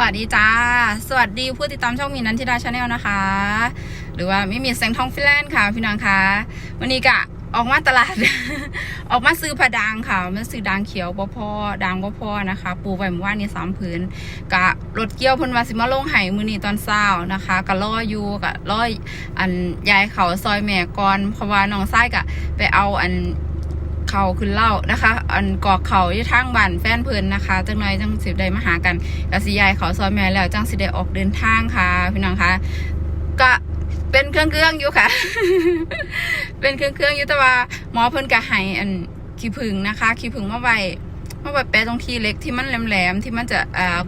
วัสดีจ้า สวัสดีผู้ติดตามช่องมีนันทิดาชาแนลนะคะ หรือว่าไม่มีแสงทองฟิแลนด์ค่ะพี่น้องคะวันนี้กะออกมาตลาด ออกมาซื้อผาดางค่ะมาซื้อดางเขียวบ่พอดางบ่พอนะคะ ปูไปเมื่อวานนี้สามผืนกะรถเกี่ยวพ่นวาสิมาลงไห้มือนี้ตอนเช้านะคะกะรออยู่กะรออันยายเขาซอยแม่ก่อนเพราะว่าน้องชายกะไปเอาอัน เขาขึ้นเล่านะคะ อันกอกเขาอยู่ทางบ้านแฟนเพลินนะคะจังหน่อยจังสิบได้มาหากันกับสิยายเขาซอยแม่แล้วจังสิได้ออกเดินทางค่ะ พี่น้องคะก็เป็นเครื่องเครื่องอยู่ค่ะ เป็นเครื่องเครื่องอยู่แต่ว่าหมอเพิ่นก็ให้อันขี้ผึ้งนะคะขี้ผึ้งมาไว้มาไว้แปะตรงที่เล็กที่มันแหลมๆที่มันจะ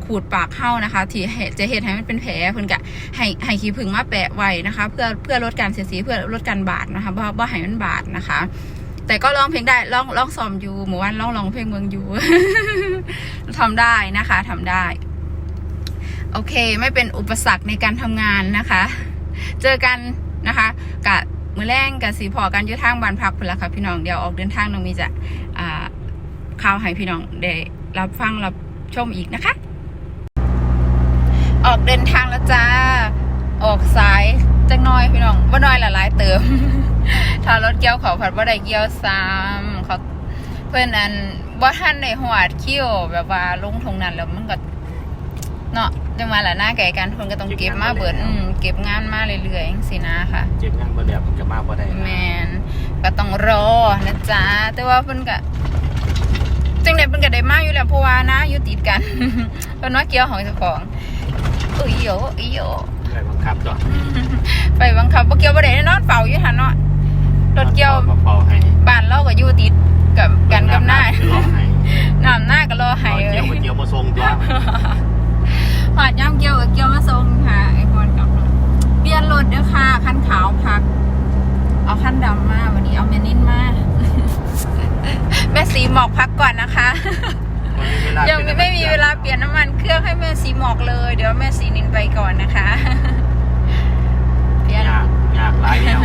ขูดปากเข้านะคะ ที่จะเฮ็ดให้มันเป็นแผลเพิ่นก็ให้ให้ขี้ผึ้งมาแปะไว้นะคะ เพื่อเพื่อลดการเสียดสีเพื่อลดการบาดนะคะบ่บ่ให้มันบาดนะคะ แต่ก็ร้องเพลงได้ร้องร้องซ้อมอยู่หมู่บ้านร้องร้องเพลงเมืองอยู่ทำได้นะคะทำได้ โอเค ไม่เป็นอุปสรรคในการทำงานนะคะ เจอกันนะคะ กะมือแรงกับสีพอกันยุทางบ้านพักพุ่นละค่ะพี่น้องเดี๋ยวออกเดินทางน้องมีจะอ่าข่าวให้พี่น้องได้รับฟังรับชมอีกนะคะ ออกเดินทางแล้วจ้าออกสายจังน้อยพี่น้องว่าน้อยละหลายเติม ถ้ารถเกี่ยวเขาผัดว่าได้เกี่ยวซ้ำเขาเพื่อนอันว่าท่านในหวาดเขี้ยวแบบว่าลงทงนั้นแล้วมันก็เนาะจังมาละหน้าไก่กันคนก็ต้องเก็บมาเบิดอืมเก็บงานมาเรื่อยๆสินะค่ะ เจ็บงานบ่แล้วมันก็มาบ่ได้นะแมนก็ต้องรอนะจ๊ะแต่ว่าเพิ่นก็จังไดเพิ่นก็ได้มาอยู่แล้วเพราะว่านะอยู่ติดกัน เพิ่นว่าเกี่ยวของเจ้าของอุ้ยโยอุ้ยโยไปบังคับต่อไปบังคับบ่เกี่ยวบ่ได้แน่นอนเฝ้าอยู่หั่นเนาะ รถเกี่ยวเป่าให้บ้านเราก็อยู่ติดกับกันกับหน้ารอให้น้ำหน้าก็รอให้เอาเลเกี่ยวยมาเกี่ยวมาทรงตัวหอดย่ำเกี่ยวกับเกี่ยวมาส่งค่ะไอพอนกับเปลี่ยนรถเด้อค่ะคันขาวพัก เอาคันดำมาวันนี้เอาแมนินมาแม่สีหมอกพักก่อนนะคะยังไม่ไม่มีเวลาเปลี่ยนน้ำมันเครื่องให้แม่สีหมอกเลย เดี๋ยวแม่สีนินไปก่อนนะคะเปลี่ยนยากยากหลายแล้ว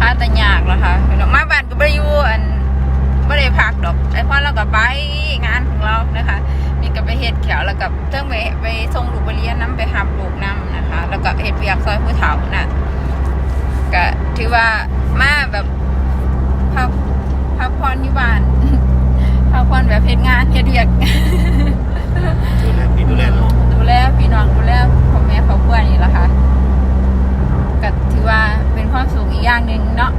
พาแต่ยากแล้วค่ะพี่น้องมาบ้านก็ไม่ได้อยู่อันไม่ได้พักดอกไอ้พ่อเราก็ไปงานของเรานะคะ มีก็ไปเฮ็ดแขวแล้วก็เทิงไปไปส่งลูกไปเรียนน้ำไปหับลูกน้ำนะคะ แล้วก็เฮ็ดเวียกซอยผู้เฒ่าน่ะก็ถือว่ามาแบบพักพักผ่อนยู่บ้านพักผ่อนแบบเฮ็ดงานเฮ็ดเวียก ดูแลพี่ดูแลน้อง ดูแลพี่น้องดูแลพ่อแม่ครอบครัวนี่แหละค่ะก็ถือว่าเป็นความสุขอี กอย่างหนึ่งเนาะ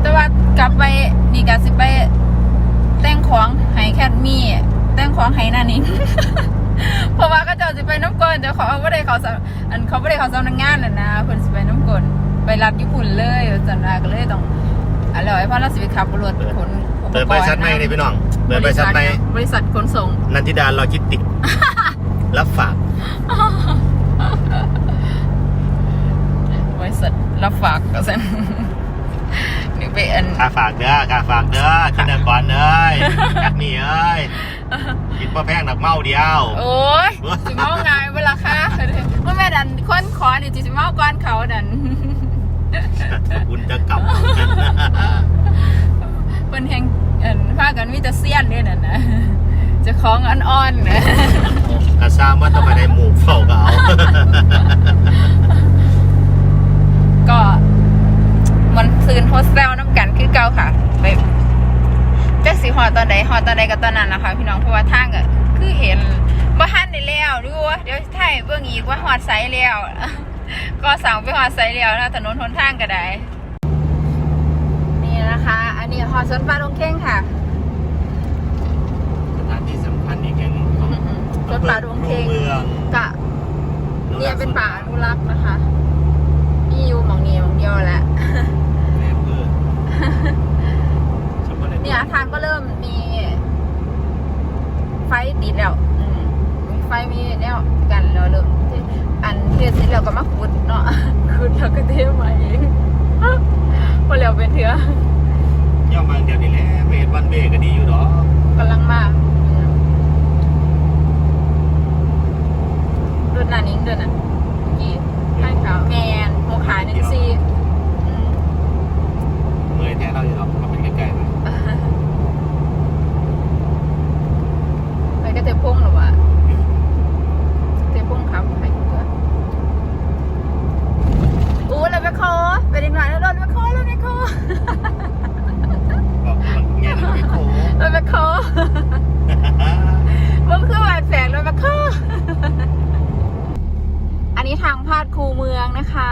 แต่ว่ากลับไปนี่ก็สิไปแต่งของให้แคทมี่แต่งของให้นานิงเพราะว่าก็เจ้าสิไปน้ำกลเดี๋ยวเขาไม่ได้เขาสำอันเขาไม่ได้เขาสำนักงานน่ะนะเพิ่นสิไปน้ำกลไปรับญี่ปุ่นเลยจันนาก็เลยต้องอะไรอยเพราะเราสิไปขับรถขนอุปเปิดกบรริณ์ษัทใหม่นี่พี่น้องเปิดบริษัทใหม่บริษัทขนส่งนันทิดาโลจิสติกรับฝาก บริษัทรับฝากก็เซ็นนี่ไปอันค่าฝากเด้อค่าฝากเด้อกินเด้อก่อนเอ้ยแอดนี่เอ้ยกินบ่แพงหนักเมาเดียว โอ้ยสิเมาไงเวลาค่ะว่าแม่ดันคนขอนี่จิสิเมาก่อนเขาดันคุณจะกลับเพิ่นแฮงเอิ้นพากันมีแต่เซียนเด้นั่นนะเจะของอ่อนๆนะอาซามว่าต้องไปได้หมูเฝ้าก็เอา ก็ มันคืนโฮสเทลน้ำกันคือเก่าค่ะไปจักสิฮอดตอนใดฮอดตอนใดก็ตอนนั้นนะคะพี่น้องเพราะว่าทางก็คือเห็นบ่ทันได้แล้วดูว่าเดี๋ยวไทยเบิ่งอีกว่าฮอดไสแล้ว ก็สั่งไปฮอดไสแล้วนะถนนหนทางก็ได้นี่นะคะ อันนี้ฮอดสวนปลาลงเข่งค่ะสถานที่สำคัญอีกแห่งหนึ่งของสวนป่าดงเค็งเมืองกะเนี่ยเป็นป่าอนุรักษ์นะคะ มีอยู่หมองนี้หมองเดียวแหละในอำเภอ เฉพาะในเนี่ยทางก็เริ่มมี ไฟติดแล้วอืมมีไฟมีแนวกันแล้วเริ่มที่อันเทศเสร็จแล้วก็มาขุดเนาะขุดแล้วก็เทมาเองพอแล้วเป็นเถื่อย่อมบางเดียวนี่แหละไม่เห็นวันเบรกก็ดีอยู่ดอกกำลังมากรถหนานิ้งเดินอะเมื่อกี้ข้างขาวแมนโมขาหนึ่งซีอืม เมยแท้เราอยู่หรอกมันเป็นไกลๆเลยไปก็เตะพงหรอวะเตะพงครับใครกูตัอู้แล้วไปคอไปเด็กหน่อยแล้วรถไปคอแล้วไปคอบอกมันเงี้ยแล้วไปคอรถไปคอมันคือแบนแสงรถไปคออันนี้ทางพาดคูเมืองนะคะ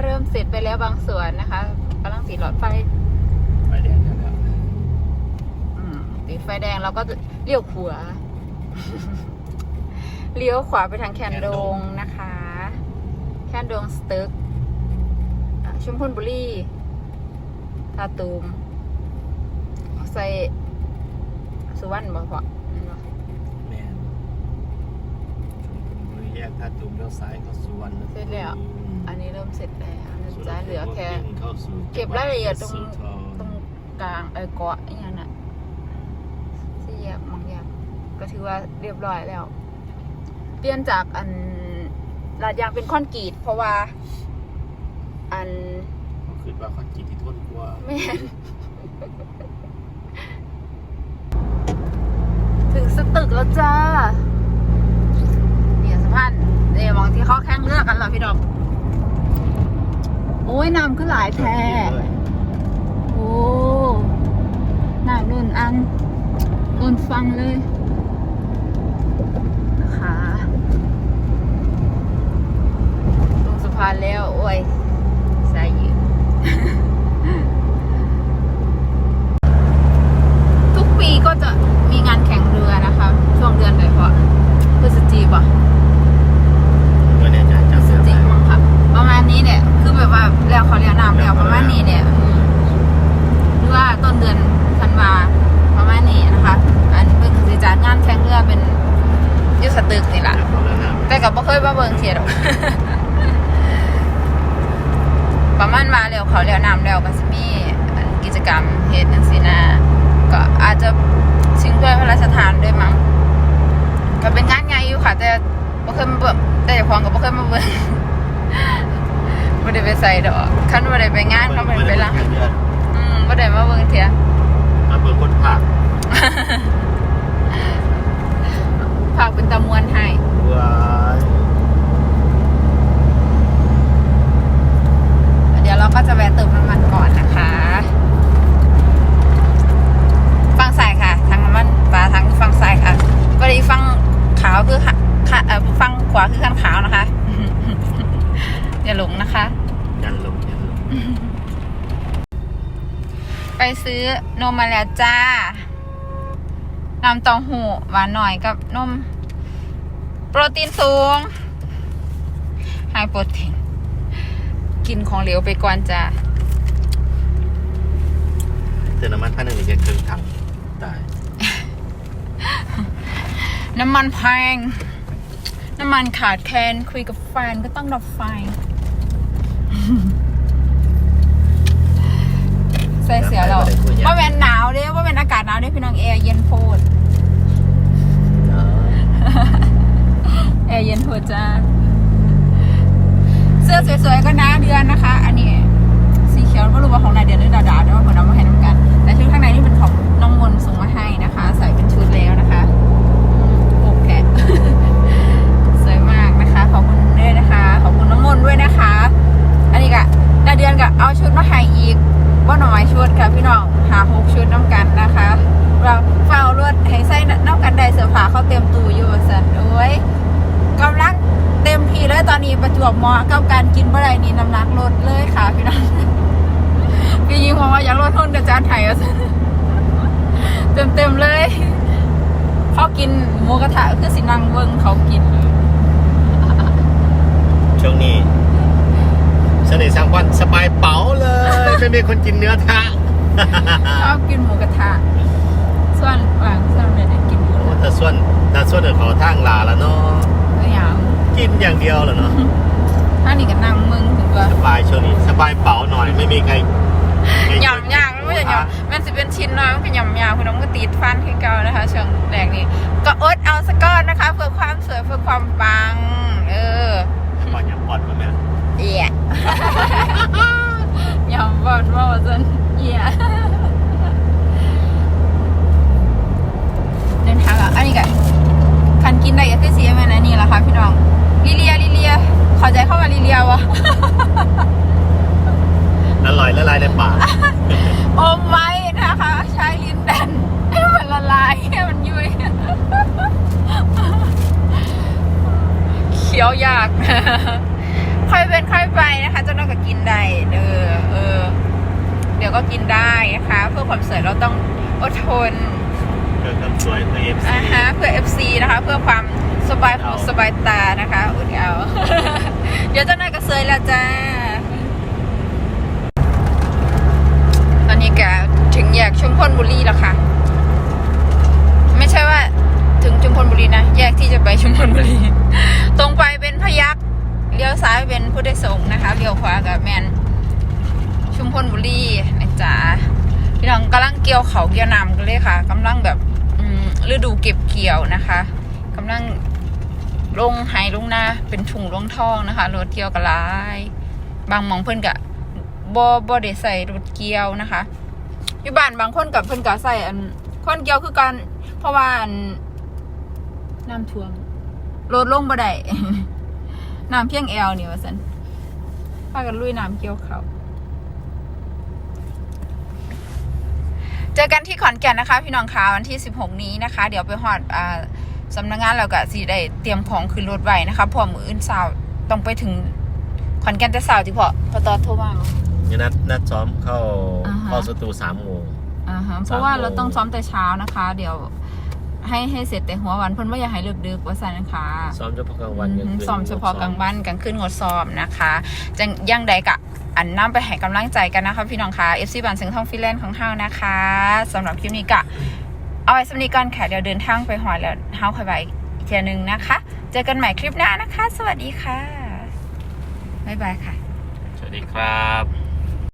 เริ่มเสร็จไปแล้วบางส่วนนะคะกำลังสีหลอดไฟ จะเลี้ยวขวาเลี้ยวขวาไปทางแคนดงนะคะ แคนดงสตึกอะชุมพลบุรีทาตูมใส่สุวรรณบ่พอแม่นบ่แม่นชมบุรีแยกท่าตูมเลี้ยวซ้ายเข้าสุวรรณเสร็จแล้ว อันนี้เริ่มเสร็จแล้วนะจ๊ะเหลือแค่เข้าสู่เก็บรายละเอียดตรงสุทตรงกลางเออเกาะอย่างนั้นน่ะสี่แยกมองแย กก็ถือว่าเรียบร้อยแล้ว เปลี่ยนจากอันลาดยางเป็นคอนกรีตเพราะว่า อันคือว่าเขาจิตที่ทนกว่าแม่นถึงสตึกแล้วจ้าเนี่ยสะพานเนี่ยมองที่เขาแข่งเรือกันเหรอพี่ดอกโอ้ยน้ำก็หลายแพโอ้น้ำนุ่นอันนุ่นฟังเลย นะคะลงสะพานแล้ว โอ้ยสายยืด ทุกปีก็จะมีงานแข่งเรือนะคะ ช่วงเดือนไหนพอพฤศจิกป่ะ ไม่แน่ใจ พฤ จำ ศ เสีย จิกมั้งค่ะประมาณนี้เนี่ย คือแบบว่าแล้วเขาเรียกน้ำแล้วประมาณนี้เนี่ยอืมหรือว่าต้นเดือนธันวาประมาณนี้นะคะ อันเป็นสิจัดงานแข่งเรือเป็นอยุสตึกนี่แหละ เขาแล้วนะ แต่ก็บ่เคยมาเบิ่งเทียดอก ประมาณมาแล้วเขาแล้วน้ำแล้วก็สิมีอันกิจกรรมเฮ็ดจังซี่นะก็อาจจะชิงถ้วยพระราชทานด้วยมั้งก็เป็นงานใหญ่อยู่ ค่ะแต่บ่เคยมาเบิ่งแต่เจ้าของก็บ่เคยมาเบิ่งบ่ได้ไปใส่ดอกคันบ่ได้ไปงานเขาบ่ได้ไปละอืมบ่ได้มาเบิ่งเทียมาเบิ่งคนผักฝากเป็นตะมวนให้ว้ายเดี๋ยวเราก็จะแวะเติมน้ำมันก่อนนะคะ ฟังซ้ายค่ะ ทางน้ำมันปลาทางฟังซ้ายค่ะก็ดีฟังขาวคือค่ะค่ะเอ่อฟังขวาคือขั้นขาวนะคะ อย่าหลงนะคะ ยันลงยันลง ไป ซื้อนมมาแล้วจ้าน้ำเต้าหู้หวานหน่อยกับนม โปรตีนสูงไฮโปรตีนกินของเหลวไปก่อนจ้าเติมน้ำมันพันหนึ่งจะครึ่งถังตาย น้ำมันแพง น้ำมันขาดแคลนคุยกับแฟนก็ต้องดับไฟ ใส่เสียเราว่า เป็นหนาวเด้ว่าเป็นอากาศหนาวเด้พี่น้องแอร์เย็นโพดแอร์เย็นโพดจ้าเสื้อสวยๆก็น้าเดือนนะคะ อันนี้สีเขียวไม่รู้ว่าของนายเดือนหรือดาดาเดี๋ยวผมเอามาให้น้ำกัน แต่ชุดข้างในนี่เป็นของน้องมนต์ส่งมาให้นะคะ ใส่เป็น นี่น้ำหนักลดเลยค่ะพี่น้องพี่ยิงบอกว่าอยากลดทุนกับจานไทยอะเต็มเต็มๆเลยเขากินหมูกระทะคือสินังเบิ้งเขากินช่วงนี้เสน่ห์สร้างวันสบายเป๋าเลย ไม่มีคนกินเนื้อทะชอบกินหมูกระทะส่วนวางส่วนไม่ได้กินหมูโอ้กระทะแต่ส่วนแต่ส่วนอื่นเขาทางลาแล้วเนาะตัวอย่างกินอย่างเดียวเหรอเนาะ ถ้านี่ก็นั่งมึงถึงว่าสบายช่วงนี้สบายเป๋าหน่อยไม่มีใครใครหยำยางไม่ใช่หยำมันจะเป็นชิ้นน้อยมันก็หยำยางคุณน้องก็ติดฟันที่เก่านะคะช่วงแรกนี้ก็อดเอาสกก้อนนะคะ เพื่อความสวยเพื่อความปัง เออปอนอย่าปอนมาแม่เอียยำบอดว่าจนเอียเดินทางอะอันนี้ก็คันกินได้ก็คือสีแม่นอันนี่แหละค่ะพี่น้องลิเลียลิเลียเขอใจเข้ามาลิเลียวะ อร่อยละลายในปาก อมไว้นะคะ ใช้ลิ้นดันให้มันละลายให้มันยุ่ย เคี้ยวยาก ค่อยเป็นค่อยไปนะคะเจ้าน้องก็กินได้เออเออ เดี๋ยวก็กินได้นะคะเพื่อความสวยเราต้องอดทนเพื่อความสวยเพื่อเอฟซีอ่าฮะเพื่อ FC นะคะ เพื่อความสบายหูเอาสบายตานะคะ อุ้ยเอาเดี๋ยวเจ้านายก็เซยแล้วจ้า ตอนนี้แกถึงแยกชุมพลบุรีแล้วค่ะ ไม่ใช่ว่าถึงชุมพลบุรีนะ แยกที่จะไปชุมพลบุรี ตรงไปเป็นพยักเลี้ยว ซ้ายเป็นพุทธสงฆ์นะคะเลี้ยวขวากับแมนชุมพลบุรีนะจ๊ะพี่น้องกำลังเกี่ยวเขาเกี่ยวนำกันเลยค่ะกำลังแบบอืมฤดูเก็บเกี่ยวนะคะกำลังลงไหลงนาเป็นถุงลงทองนะคะรถเกี่ยวกระลายบางหมองเพิ่นกะบอบอได้ใส่รถเกี่ยวนะคะอยู่บ้านบางคนกับเพิ่นกะใส่อันคนเกี่ยวคือกันเพราะว่าอันน้ำท่วมรถลงบ่ได้ น้ำเพียงแอลนี่ว่าสันพากันลุยน้ำเกี่ยวเขาเจอกันที่ขอนแก่นนะคะ พี่น้องคะวันที่ 16 นี้นะคะ เดี๋ยวไปหอดอ่าสำนักงานแล้วก็สีได้เตรียมของขึ้นรถไว้นะคะเพอมืออื่นสาวต้องไปถึงขอนแก่นแต่สาวที่พอพอตอนโทรมานี่นัดนัดซ้อมเข้าอ่าฮะเข้าสตูสามโมงอ่าฮะเพสามราะว่าโมงเราต้องซ้อมแต่เช้านะคะ เดี๋ยว ให้ให้เสร็จแต่หัววันเพิ่นว่าอย่าให้เลิกดึกว่าสันนะคะซ้อมเฉพาะกลางวันกลางคืนซ้อมเฉพาะกลางวันกลางคืนงดซ้อมนะคะจังยังใดกะอันน้ำไปให้กำลังใจกันนะคะพี่น้องคะ FC บันเซิงทองฟิแลนด์ของเฮานะคะสำหรับคลิปนี้กะเอาไว้สำนีก่อนค่ะเดี๋ยวเดินทางไปหอแล้วเฮาค่อยไปอีกเทียหนึงนะคะ เจอกันใหม่คลิปหน้านะคะ สวัสดีค่ะบ๊ายบายค่ะ สวัสดีครับ